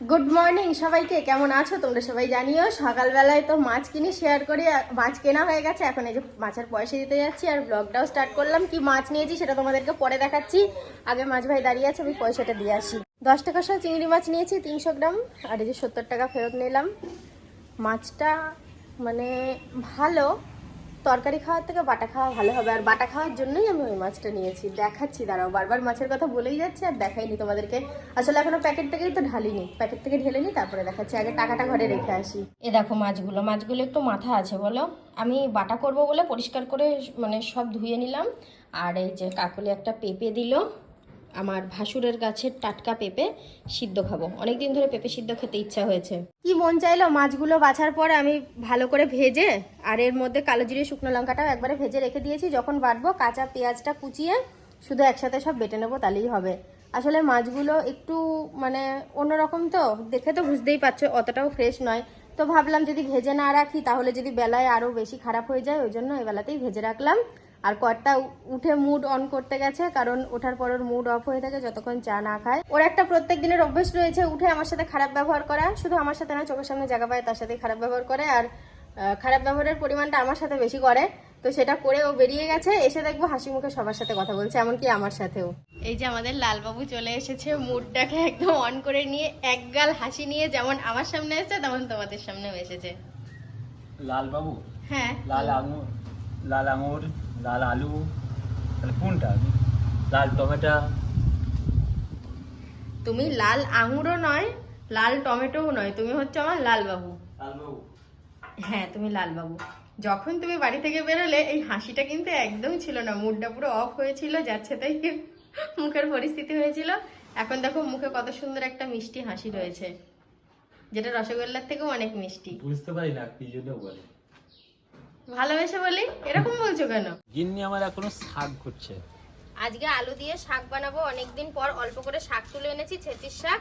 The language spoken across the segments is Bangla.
গুড মর্নিং সবাইকে। কেমন আছো? তোমরা সবাই জানিও, সকালবেলায় তো মাছ কিনে শেয়ার করি মাছ কেনা হয়ে গেছে। এখন এই যে মাছের পয়সা দিতে যাচ্ছি আর ব্লগটাও স্টার্ট করলাম। কি মাছ নিয়েছি সেটা তোমাদেরকে পরে দেখাচ্ছি। আগে মাছ ভাই দাঁড়িয়ে আছে, আমি পয়সাটা দিয়ে আসি। দশ টাকা সহ চিংড়ি মাছ নিয়েছি, তিনশো গ্রাম। আর এই যে সত্তর টাকা ফেরত নিলাম। মাছটা মানে ভালো তরকারি খাওয়ার থেকে বাটা খাওয়া ভালো হবে। আর বাটা খাওয়ার জন্যই আমি ওই মাছটা নিয়েছি। দেখাচ্ছি, দাঁড়াও। বারবার মাছের কথা বলেই যাচ্ছে আর দেখাইনি তোমাদেরকে। আসলে এখনও প্যাকেট থেকেই তো ঢালিনি। প্যাকেট থেকে ঢেলে নি তারপরে দেখাচ্ছি। আগে টাকাটা ঘরে রেখে আসি। এ দেখো মাছগুলো। মাছগুলো একটু মাথা আছে, বলো? আমি বাটা করব বলে পরিষ্কার করে মানে সব ধুয়ে নিলাম। আর এই যে কাকুলি একটা পেঁপে দিল। আমার ভাসুরের গাছের টাটকা পেঁপে সিদ্ধ খাব। অনেকদিন ধরে পেঁপে সিদ্ধ খেতে ইচ্ছা হয়েছে। কি মন চাইলো? মাছগুলো বাছার পর আমি ভালো করে ভেজে, আর এর মধ্যে কালো জিরে, শুকনো লঙ্কাটাও একবারে ভেজে রেখে দিয়েছি। যখন বাটবো, কাঁচা পেঁয়াজটা কুচিয়ে শুধু একসাথে সব বেটে নেব, তাহলেই হবে। আসলে মাছগুলো একটু মানে অন্যরকম তো, দেখে তো বুঝতেই পারছ, অতটাও ফ্রেশ নয়। তো ভাবলাম যদি ভেজে না রাখি, তাহলে যদি বেলায় আরও বেশি খারাপ হয়ে যায়, ওই জন্য এই বেলাতেই ভেজে রাখলাম। আর কর্তা উ- উঠে মুড অন করতে গেছে কারণ ওঠার পর ওর মুড অফ হয়ে থাকে যতক্ষণ চা না খায়। ওর একটা প্রত্যেক দিনের অভ্যেস রয়েছে উঠে আমার সাথে খারাপ ব্যবহার করা। শুধু আমার সাথে না চোখের সামনে জায়গা পায় তার সাথে খারাপ ব্যবহার করে। আর খারাপ ব্যবহারের পরিমাণটা আমার সাথে বেশি করে। তো সেটা করে ও বেরিয়ে গেছে এসে দেখব হাসি মুখে সবার সাথে কথা বলছে এমনকি আমার সাথেও। এই যে আমাদের লালবাবু চলে এসেছে মুডটাকে একদম অন করে নিয়ে একগাল হাসি নিয়ে যেমন আমার সামনে এসেছে তেমন তোমাদের সামনেও এসেছে। লালবাবু? হ্যাঁ। লাল আঙুর লাল আঙুর লাল আলু তাহলে কোনটা? লাল টমেটো। তুমি লাল আঙুরও নয় লাল টমেটোও নয় তুমি হচ্ছে আমার লালবাবু। লাল বাবু হ্যাঁ তুমি লালবাবু। যখন তুমি বাড়ি থেকে বেরোলে এই হাসিটা কিন্তু একদম ছিল না মুডটা পুরো অফ হয়েছিল যাচ্ছে তাই মুখের পরিস্থিতি হয়েছিল। এখন দেখো মুখে কত সুন্দর একটা মিষ্টি হাসি রয়েছে যেটা রসগোল্লার থেকেও অনেক মিষ্টি। বুঝতে পারি না কি জন্য বলে? ভালোবেসে বলি এরকম বলছো কেন? গিন্নি আমার এখনও শাক করছে আজকে আলু দিয়ে শাক বানাবো। অনেকদিন পর অল্প করে শাক তুলে এনেছি ছেতির শাক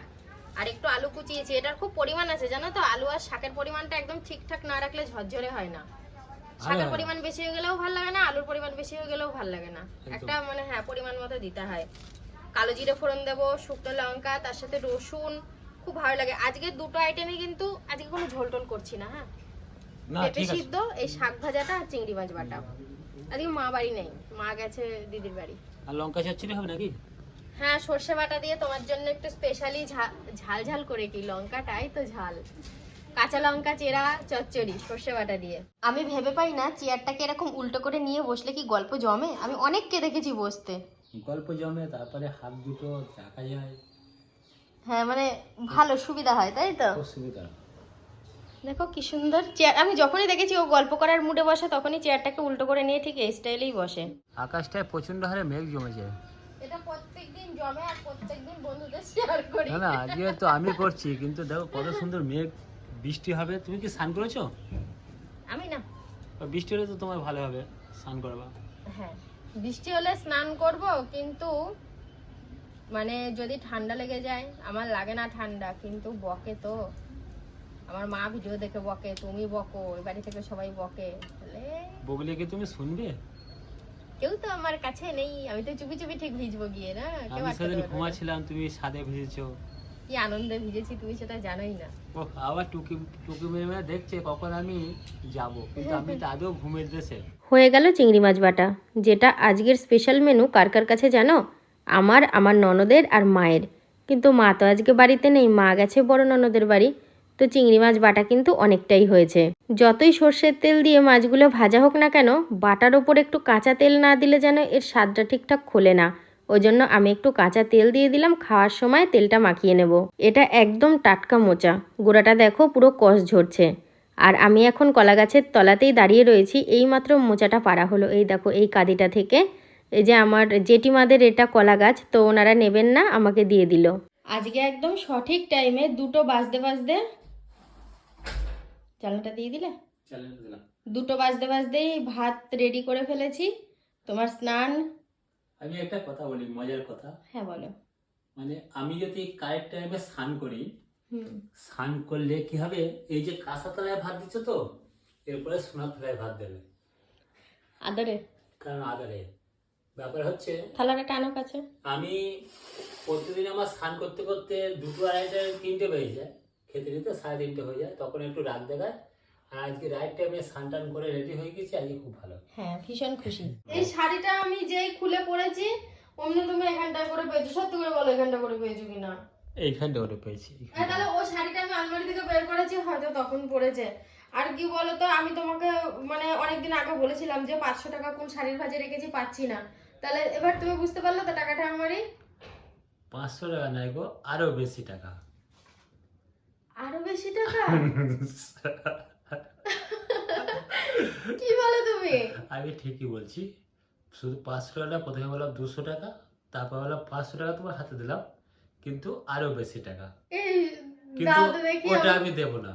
আর একটু আলু কুচিয়েছি। এটার খুব পরিমাণ আছে জানো তো? আলু আর শাকের পরিমাণটা একদম ঠিকঠাক না রাখলে ঝরঝরে হয় না। শাকের পরিমাণ বেশি হয়ে গেলেও ভালো লাগে না আলুর পরিমাণ বেশি হয়ে গেলেও ভালো লাগে না। একটা মানে হ্যাঁ পরিমাণ মতো দিতে হয়। কালো জিরে ফোড়ন দেবো শুকনো লঙ্কা তার সাথে রসুন খুব ভালো লাগে। আজকে দুটো আইটেমে কিন্তু আজকে কোনো ঝোল টোল করছি না হ্যাঁ? পেঁপে সিদ্ধ এই শাক ভাজাটা আর চিংড়ি মাছ বাটা। আজকে মা বাড়ি নেই মা গেছে দিদির বাড়ি। আর লঙ্কা চচ্চড়ি হবে নাকি? হ্যাঁ সর্ষে বাটা দিয়ে তোমার জন্য একটু স্পেশালি ঝাল ঝাল করে কি লঙ্কাটাই তো ঝাল। কাঁচা লঙ্কা চেরা চচ্চড়ি সর্ষে বাটা দিয়ে। আমি ভেবে পাই না চেয়ারটাকে এরকম উল্টো করে নিয়ে বসলে কি গল্প জমে? আমি অনেককে দেখেছি বসতে। গল্প জমে তারপরে হাত দুটো দেখা যায়। হ্যাঁ মানে ভালো সুবিধা হয় তাই তো? সুবিধা দেখো কি সুন্দর চেয়ার আমি যখনই দেখেছি ও গল্প করার মুডে বসে তখনই চেয়ারটাকে উল্টো করে নিয়ে ঠিক এই স্টাইলেই বসে। আকাশটায় প্রচণ্ড হারে মেঘ জমেছে। এটা প্রত্যেকদিন জমে আর প্রত্যেকদিন বন্ধুদের শেয়ার করি। না না আজকে তো আমি করছি কিন্তু দেখো কত সুন্দর মেঘ বৃষ্টি হবে। তুমি কি স্নান করেছ? আমি না। বৃষ্টি হলে তো তোমার ভালো হবে স্নান করবা। হ্যাঁ বৃষ্টি হলে স্নান করব কিন্তু মানে যদি ঠান্ডা লেগে যায় আমার লাগে না ঠান্ডা কিন্তু বকে তো। আমার মা ভিডিও দেখে বকে তুমি বকো ওই বাড়ি থেকে সবাই বকে। বগলে কি তুমি শুনবে? কেউ তো আমার কাছে নেই আমি তো চুপি চুপি ঠিক ভিজবো গিয়ে না? কেউ আমি সেদিন। ঘুমাচ্ছিলাম তুমি সাদে ভিজেছো। কি আনন্দে ভিজেছি তুমি সেটা জানোই না। ও আবার টুকি টুকি মেরে মেরে দেখছে কখন আমি যাব কিন্তু আমি তো আদৌ ঘুমের দেশে। হয়ে গেল চিংড়ি মাছ বাটা যেটা আজকের স্পেশাল মেনু কার কার কাছে জানো? আমার আমার ননদের আর মায়ের। কিন্তু মা তো আজকে বাড়িতে নেই মা গেছে বড় ননদের বাড়ি। তো চিংড়ি মাছ বাটা কিন্তু অনেকটাই হয়েছে। যতই সর্ষের তেল দিয়ে মাছগুলো ভাজা হোক না কেন, বাটার ওপর একটু কাঁচা তেল না দিলে যেন এর স্বাদটা ঠিকঠাক খোলে না। ওই জন্য আমি একটু কাঁচা তেল দিয়ে দিলাম, খাওয়ার সময় তেলটা মাখিয়ে নেব। এটা একদম টাটকা মোচা। গোড়াটা দেখো পুরো কষ ঝরছে। আর আমি এখন কলা গাছের তলাতেই দাঁড়িয়ে রয়েছি, এইমাত্র মোচাটা পাড়া হলো। এই দেখো, এই কাদিটা থেকে। এই যে আমার জেঠিমাদের এটা কলা গাছ তো ওনারা নেবেন না, আমাকে দিয়ে দিল। আজকে একদম সঠিক টাইমে দুটো বাজতে বাজতে চালটা দিয়ে দিলে? দুটো বাজতে বাজতেই ভাত রেডি করে ফেলেছি। তোমার স্নান? আমি একটা কথা বলি মজার কথা। হ্যাঁ বলো। মানে আমি যদি কারেক্ট টাইমে স্নান করি স্নান করলে কি হবে? এই যে কাঁসা তলায় ভাত দিচ্ছ তো এরপরে সোনার তলায় ভাত দেবে। আদরে? কারণ আদারে। ব্যাপার হচ্ছে থালাটা টানো কাছে আমি প্রতিদিন আমার স্নান করতে করতে দুটো আড়াইটা তিনটে বেজে যায়। খেতে দিতে সাড়ে তিনটে হয়ে যায়। তখন একটু রাত দেখায়। আর আজকে রাইট টাইমে স্নান টান করে রেডি হয়ে গেছি আজকে খুব ভালো। হ্যাঁ ভীষণ খুশি। এই শাড়িটা আমি যেই খুলে পরেছি অমনি তুমি এখানটা করে পেয়েছ। সত্যি করে বলো এখানটা করে পেয়েছ কিনা? এইখানটা ওটা পেয়েছি তাহলে ও শাড়িটা আমি আলমারি থেকে বের করেছি হয়তো তখন পড়েছে আর কি বলতো আমি তোমাকে মানে অনেকদিন আগে বলেছিলাম যে পাঁচশো টাকা কোন শাড়ির ভাজে রেখেছি পাচ্ছি না। তাহলে এবার তুমি বুঝতে পারলে তো টাকাটা আমারই পাঁচশো টাকা নাই গো আরও বেশি টাকা। আরও বেশি টাকা? কি বলো তুমি? আমি ঠিকই বলছি। শুধু পাঁচশো টাকা প্রথমে বললাম দুশো টাকা তারপর বললাম পাঁচশো টাকা তোমার হাতে দিলাম কিন্তু আরও বেশি টাকা। কিন্তু ওটা আমি দেবো না।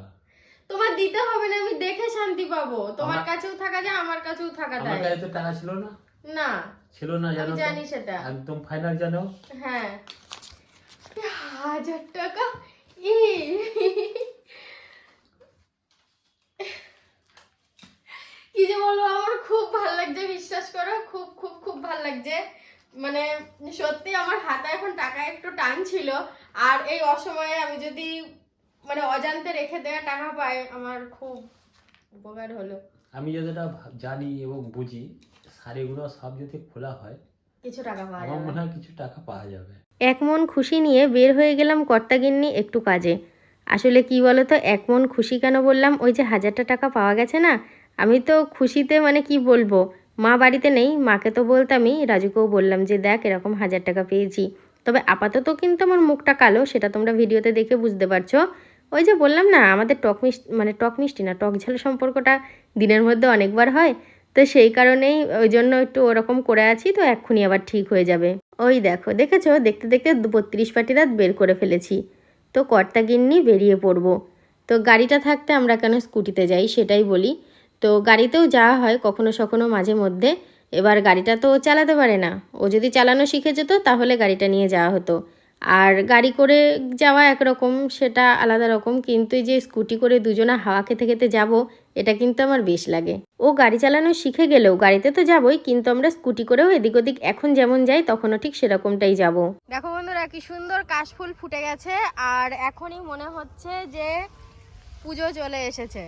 তোমার দিতে হবে না আমি দেখে শান্তি পাবো। তোমার কাছেও থাকা যায় আমার কাছেও থাকা আমার যায়। কাছে তো টাকা ছিল না। না। ছিল না জানো জানি সেটা। একদম ফাইনাল জানো? হ্যাঁ। হাজার টাকা? কি যে বলব আমার খুব ভালো লাগছে বিশ্বাস করো খুব খুব খুব ভালো লাগছে। মানে সত্যি আমার হাতে এখন টাকা একটু টান ছিল। আর এই অসময়ে আমি যদি মানে অজান্তে রেখে দেওয়া টাকা পাই আমার খুব উপকার হলো। আমি যতটা জানি এবং বুঝি শাড়িগুলো সব যদি খোলা হয় কিছু টাকা পাওয়া যাবে। মনে হয় কিছু টাকা পাওয়া যাবে। এক মন খুশি নিয়ে বের হয়ে গেলাম কর্তাগিন্নি একটু কাজে। আসলে কি বলো তো এক মন খুশি কেন বললাম? ওই যে হাজারটা টাকা পাওয়া গেছে না? আমি তো খুশিতে মানে কি বলব? মা বাড়িতে নেই, মাকে তো বলতামই, রাজুকেও বললাম যে দেখ এরকম হাজার টাকা পেয়েছি। তবে আপাতত কিন্তু আমার মুখটা কালো, সেটা তোমরা ভিডিওতে দেখে বুঝতে পারছ। ওই যে বললাম না, আমাদের টক মিষ্টি মানে টক মিষ্টি না, টক ঝাল সম্পর্কটা দিনের মধ্যে অনেকবার হয়। তো সেই কারণেই ওই জন্য একটু ওরকম করে আছি, তো এক্ষুনি আবার ঠিক হয়ে যাবে। ওই দেখো, দেখেছ? দেখতে দেখতে বত্রিশ পাটি দাঁত বের করে ফেলেছি। তো কর্তা গিন্নি বেরিয়ে পড়ব। তো গাড়িটা থাকতে আমরা কেন স্কুটিতে যাই সেটাই বলি। তো গাড়িতেও যাওয়া হয় কখনো সখনো মাঝে মধ্যে। এবার গাড়িটা তো ও চালাতে পারে না। ও যদি চালানো শিখে যেত তাহলে গাড়িটা নিয়ে যাওয়া হতো। আর গাড়ি করে যাওয়া একরকম সেটা আলাদা রকম, কিন্তু যে স্কুটি করে দুজনা হাওয়া খেতে খেতে যাব, এটা কিন্তু আমার বেশ লাগে। ও গাড়ি চালানো শিখে গেলেও গাড়িতে তো যাবই, কিন্তু আমরা স্কুটি করেও এদিক ওদিক এখন যেমন যাই, তখনও ঠিক সেরকমটাই যাব। দেখো বন্ধুরা, কি সুন্দর কাশফুল ফুটে গেছে, আর এখনই মনে হচ্ছে যে পুজো চলে এসেছে।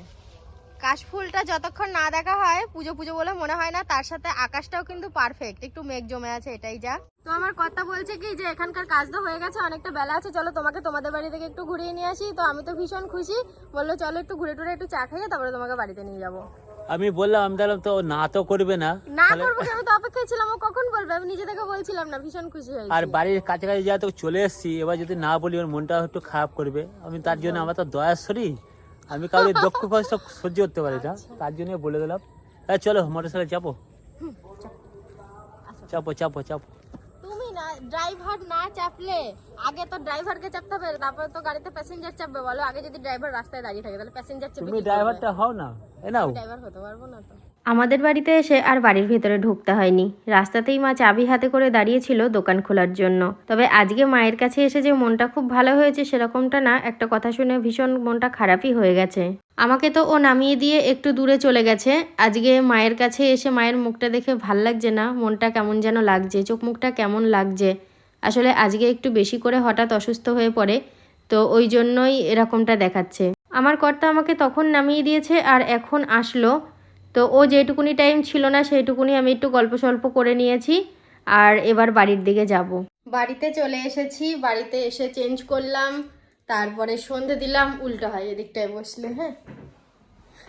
কাশফুলটা যতক্ষণ না দেখা হয় পুজো পুজো বলে মনে হয় না তার সাথে আকাশটাও কিন্তু পারফেক্ট একটু মেঘ জমে আছে এটাই যা। তো আমার কথা বলছে কি যে এখানকার কাজ তো হয়ে গেছে অনেকটা বেলা আছে। চলো তোমাকে তোমাদের বাড়ি থেকে একটু ঘুরিয়ে নিয়ে আসি। তো আমি তো ভীষণ খুশি। বলল চলো একটু ঘুরে টুরে একটু চা খাইয়ে তারপরে তোমাকে বাড়িতে নিয়ে যাব। আমি বললাম আমি বললাম তো না তো করবে না। না করব আমি তো অপেক্ষায় ছিলাম ও কখন বলবে? আমি নিজে থেকে বলছিলাম না ভীষণ খুশি আর হয়েছি বাড়ির কাছাকাছি যেহেতু চলে এসেছি। এবার যদি না বলি ওর মনটা একটু খারাপ করবে। আমি তার জন্য আমার তো দয়ার শরীর। আমি কাউকে দক্ষ কষ্ট সহ্য করতে পারি না তার জন্য বলে দিলাম। হ্যাঁ চলো মোটর সাইকেল চাপো চাপো চাপো চাপো। তুমি না ড্রাইভার না চাপলে আগে তো ড্রাইভারকে চাপতে হবে তারপরে তো গাড়িতে প্যাসেঞ্জার চাপবে বলো। আগে যদি ড্রাইভার রাস্তায় দাঁড়িয়ে থাকে তাহলে প্যাসেঞ্জার চাপবে তুমি ড্রাইভারটা হও না এ নাও। ড্রাইভার হতে পারব না তো। আমাদের বাড়িতে এসে আর বাড়ির ভেতরে ঢুকতে হয়নি। রাস্তাতেই মা চাবি হাতে করে দাঁড়িয়েছিল দোকান খোলার জন্য। তবে আজকে মায়ের কাছে এসে যে মনটা খুব ভালো হয়েছে সেরকমটা না, একটা কথা শুনে ভীষণ মনটা খারাপই হয়ে গেছে। আমাকে তো ও নামিয়ে দিয়ে একটু দূরে চলে গেছে। আজকে মায়ের কাছে এসে মায়ের মুখটা দেখে ভালো লাগছে না, মনটা কেমন যেন লাগছে, চোখ মুখটা কেমন লাগছে। আসলে আজকে একটু বেশি করে হঠাৎ অসুস্থ হয়ে পড়ে, তো ওই জন্যই এরকমটা দেখাচ্ছে। আমার কর্তা আমাকে তখন নামিয়ে দিয়েছে আর এখন আসলো। তো ও যেটুকুনি টাইম ছিল না সেইটুকুনি আমি একটু গল্প সল্প করে নিয়েছি আর এবার বাড়ির দিকে যাব। বাড়িতে চলে এসেছি বাড়িতে এসে চেঞ্জ করলাম তারপরে সন্ধে দিলাম উল্টো হয় এদিকটায় বসলে হ্যাঁ?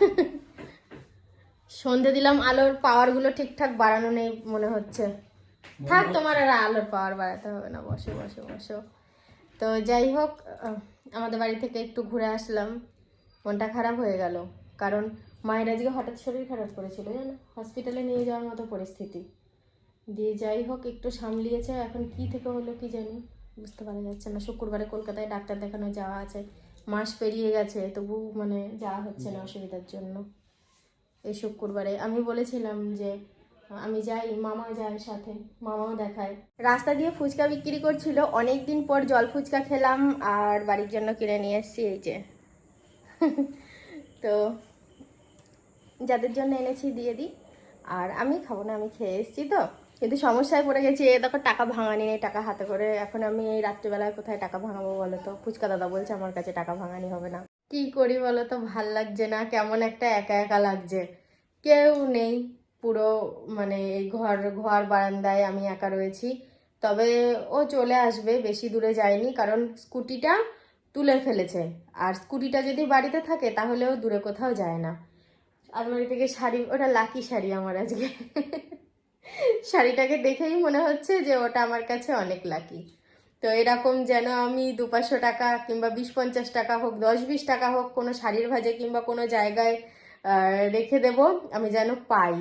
সন্ধে দিলাম আলোর পাওয়ারগুলো ঠিকঠাক বাড়ানো নেই মনে হচ্ছে। থাক তোমার আর আলোর পাওয়ার বাড়াতে হবে না বসো বসো বসো। তো যাই হোক আমাদের বাড়ি থেকে একটু ঘুরে আসলাম। মনটা খারাপ হয়ে গেল কারণ মায়ের আজকে হঠাৎ শরীর খারাপ করেছিল জানো? হসপিটালে নিয়ে যাওয়ার মতো পরিস্থিতি। দিয়ে যাই হোক একটু সামলিয়েছে এখন কি থেকে হলো কি জানি? বুঝতে পারা যাচ্ছে না। শুক্রবারে কলকাতায় ডাক্তার দেখানো যাওয়া আছে। মাস পেরিয়ে গেছে তবু মানে যাওয়া হচ্ছে না অসুবিধার জন্য। এই শুক্রবারে আমি বলেছিলাম যে আমি যাই মামা যায় সাথে মামাও দেখায়। রাস্তা দিয়ে ফুচকা বিক্রি করছিল অনেক দিন পর জল ফুচকা খেলাম আর বাড়ির জন্য কিনে নিয়ে এসেছি এই যে। তো যাদের জন্য এনেছি দিয়ে দিই। আর আমি খাব না, আমি খেয়ে এসেছি তো। কিন্তু সমস্যায় পড়ে গেছি, এ দেখো টাকা ভাঙানি নেই টাকা হাতে করে। এখন আমি এই রাত্রিবেলায় কোথায় টাকা ভাঙাবো বলো তো? ফুচকা দাদা বলছে আমার কাছে টাকা ভাঙানি হবে না। কি করি বলো তো? ভালো লাগছে না, কেমন একটা একা একা লাগছে। কেউ নেই, পুরো মানে ঘর ঘর বারান্দায় আমি একা রয়েছি। তবে ও চলে আসবে, বেশি দূরে যায়নি, কারণ স্কুটিটা তুলে ফেলেছে। আর স্কুটিটা যদি বাড়িতে থাকে তাহলেও দূরে কোথাও যায় না। আলমারি থেকে শাড়ি, ওটা লাকি শাড়ি আমার আজকে। শাড়িটাকে দেখেই মনে হচ্ছে যে ওটা আমার কাছে অনেক লাকি। তো এরকম যেন আমি দু পাঁচশো টাকা কিংবা বিশ পঞ্চাশ টাকা হোক, দশ বিশ টাকা হোক কোনো শাড়ির ভাজে কিংবা কোনো জায়গায় রেখে দেব, আমি যেন পাই।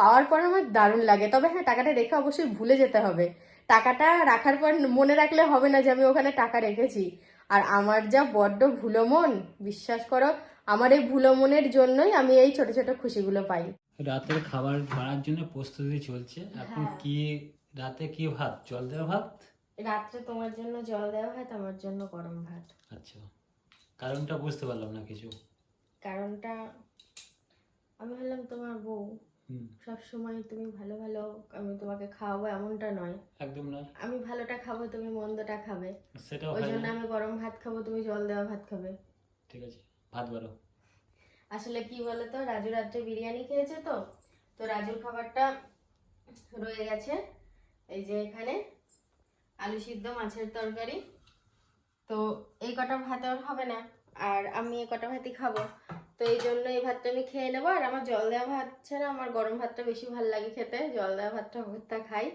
পাওয়ার পর আমার দারুণ লাগে। তবে হ্যাঁ টাকাটা রেখে অবশ্যই ভুলে যেতে হবে। টাকাটা রাখার পর মনে রাখলে হবে না যে আমি ওখানে টাকা রেখেছি। আর আমার যা বড্ড ভুলো মন, বিশ্বাস করো আমার এই ভুলো মনের জন্যই আমি এই ছোট ছোট খুশিগুলো পাই। রাতের খাবার বাড়ার জন্য প্রস্তুতি চলছে। এখন হ্যাঁ। কি রাতে কি ভাত? জল দেওয়া ভাত? রাত্রে তোমার জন্য জল দেওয়া হয় তো আমার জন্য গরম ভাত। আচ্ছা। কারণটা বুঝতে পারলাম না কিছু। কারণটা আমি হলাম তোমার বউ। সব সময় তুমি ভালো ভালো আমি তোমাকে খাওয়াবো এমনটা নয়। একদম নয়। আমি ভালোটা খাব তুমি মন্দটা খাবে। সেটাও ওই জন্য আমি গরম ভাত খাব তুমি জল দেওয়া ভাত খাবে। ঠিক আছে। ভাত বাড়ো আসলে কি বলতো রাজু রাত্রে বিরিয়ানি খেয়েছে তো তো রাজুর খাবারটা রয়ে গেছে। এই যে এখানে আলু সিদ্ধ মাছের তরকারি। তো এই কটা ভাত আর হবে না আর আমি এই কটা ভাতই খাব। তো এই জন্য এই ভাতটা আমি খেয়ে নেব আর আমার জল দেওয়া ভাত ছাড়া আমার গরম ভাতটা বেশি ভালো লাগে খেতে। জল দেওয়া ভাতটা ভর্তা খাই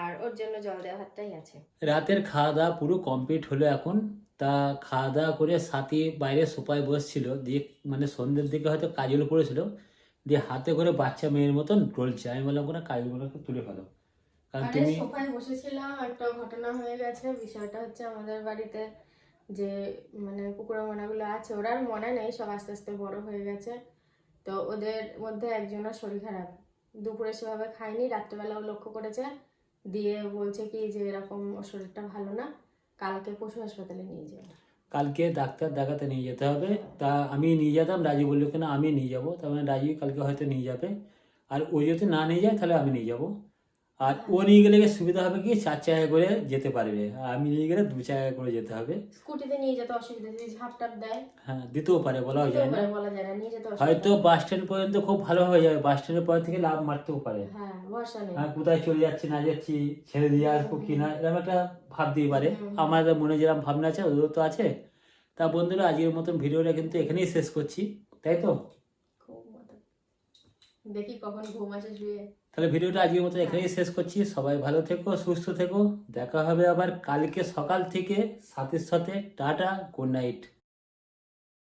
আর ওর জন্য জল দেওয়া ভাতটাই আছে। রাতের খাওয়া দাওয়া পুরো কমপ্লিট হলো এখন। তা খাওয়া দাওয়া করে সাথী বাইরে সোফায় বসছিল। দিয়ে মানে সন্ধ্যের দিকে হয়তো কাজল পড়েছিল। দিয়ে হাতে করে বাচ্চা মেয়ের মতন ডলছে আমি বললাম কোনো কাজলগুলোকে তুলে ফেলো। কারণ তুমি সোফায় বসেছিলাম। একটা ঘটনা হয়ে গেছে। বিষয়টা হচ্ছে আমাদের বাড়িতে যে মানে কুকুরের মনাগুলো আছে ওরা আর মনে নেই সব আস্তে আস্তে বড় হয়ে গেছে। তো ওদের মধ্যে একজনের শরীর খারাপ। দুপুরে সেভাবে খায়নি রাত্রেবেলাও লক্ষ্য করেছে। দিয়ে বলছে কি যে এরকম শরীরটা ভালো না। কালকে পশু হাসপাতালে নিয়ে যাবে। কালকে ডাক্তার দেখাতে নিয়ে যেতে হবে। তা আমি নিয়ে যেতাম, রাজু বলল কিনা আমি নিয়ে যাব। তার মানে রাজু কালকে হয়তো নিয়ে যাবে। আর ও যদি না নিয়ে যায়, তাহলে আমি নিয়ে যাব। আর ও নিয়ে গেলে সুবিধা হবে কি চার চাকা করে যেতে পারবে। আর আমি নিয়ে গেলে দু চাকা করে যেতে হবে। স্কুটিতে নিয়ে যেতে অসুবিধা যদি দেয়। হ্যাঁ দিতেও পারে বলা যায় না। বলা যায় না নিয়ে যেতে হয়তো বাস স্ট্যান্ড পর্যন্ত খুব ভালো হয়ে যাবে বাস স্ট্যান্ডের পর থেকে লাভ মারতেও পারে। হ্যাঁ ভরসা নেই। হ্যাঁ কোথায় চলে যাচ্ছি না যাচ্ছি ছেড়ে দিয়ে আসব কি না এরকম একটা ভাব ভাবতেই পারে। আমাদের মনে যেরকম ভাবনা আছে ওদেরও তো আছে। তা বন্ধুরা আজকের মতন ভিডিওটা কিন্তু এখানেই শেষ করছি। তাই তো? দেখি কখন ঘুম আসে শুয়ে। তাহলে ভিডিওটা আজকের মতো এখানেই শেষ করছি। সবাই ভালো থেকো, সুস্থ থেকো। দেখা হবে আবার কালকে সকাল থেকে সাথে সাথে। Tata, good night.